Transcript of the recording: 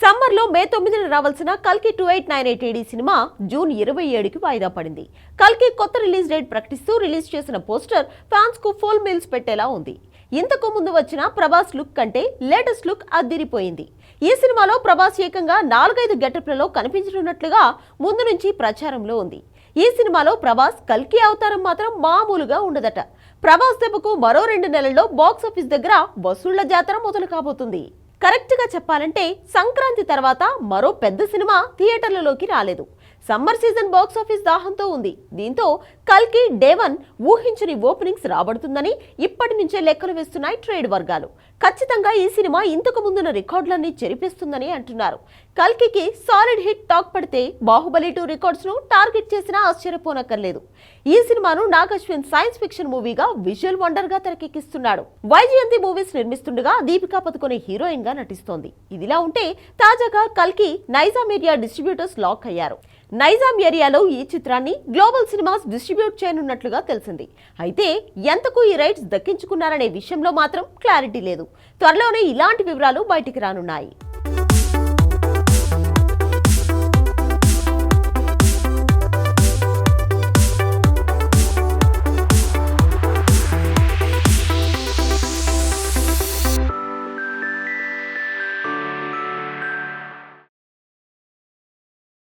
సమ్మర్లో మే తొమ్మిదిన రావాల్సిన కల్కి two eight nine eight A D cinema June ఇరవై ఏడుకి వాయిదా పడింది. కల్కి కొత్త రిలీజ్ డేట్ ప్రకటిస్తూ రిలీజ్ చేసిన పోస్టర్ ఫ్యాన్స్కు ఫుల్ మీల్స్ పెట్టేలా ఉంది. ఇంతకు ముందు వచ్చిన ప్రభాస్ లుక్ కంటే లేటెస్ట్ లుక్ అద్దిరిపోయింది. ఈ సినిమాలో ప్రభాస్ ఏకంగా నాలుగైదు గెటప్లలో కనిపించనున్నట్లుగా ముందు నుంచి ప్రచారంలో ఉంది. ఈ సినిమాలో ప్రభాస్ కల్కి అవతారం మాత్రం మామూలుగా ఉండదట. ప్రభాస్ దెబ్బకు మరో రెండు నెలల్లో బాక్స్ ఆఫీస్ దగ్గర వసూళ్ళ జాతర మొదలు కాబోతుంది. కరెక్ట్గా చెప్పాలంటే సంక్రాంతి తర్వాత మరో పెద్ద సినిమా థియేటర్లలోకి రాలేదు. సమ్మర్ సీజన్ బాక్స్ ఆఫీస్ దాహంతో ఉంది. దీంతో కల్కి డేవన్ ఊహించని ఓపెనింగ్స్ రాబడుతుందని ఇప్పటి నుంచే లెక్కలు వేస్తున్నాయి ట్రేడ్ వర్గాలు. ఖచ్చితంగా ఈ సినిమా ఇంతకు ముందున్న రికార్డులన్నీ చెరిపిస్తుందని అంటున్నారు. కల్కికి సాలిడ్ హిట్ టాక్ పడితే బాహుబలి టూ రికార్డ్స్ను టార్గెట్ చేసినా ఆశ్చర్యపోనక్కర్లేదు. ఈ సినిమాను నాగ్ అశ్విన్ సైన్స్ ఫిక్షన్ మూవీగా విజువల్ వండర్గా తెరకెక్కిస్తున్నాడు. వైజయంతి మూవీస్ నిర్మిస్తుండగా దీపికా పదుకొని హీరోయిన్గా నటిస్తోంది. ఇదిలా ఉంటే తాజాగా కల్కి నైజా ఏరియా డిస్ట్రిబ్యూటర్స్ లాక్ అయ్యారు. నైజాం ఏరియాలో ఈ చిత్రాన్ని గ్లోబల్ సినిమాస్ డిస్ట్రిబ్యూట్ చేయనున్నట్లుగా తెలిసింది. అయితే ఎంతకు ఈ రైట్స్ దక్కించుకున్నారనే విషయంలో మాత్రం క్లారిటీ లేదు. త్వరలోనే ఇలాంటి వివరాలు బయటికి రానున్నాయి.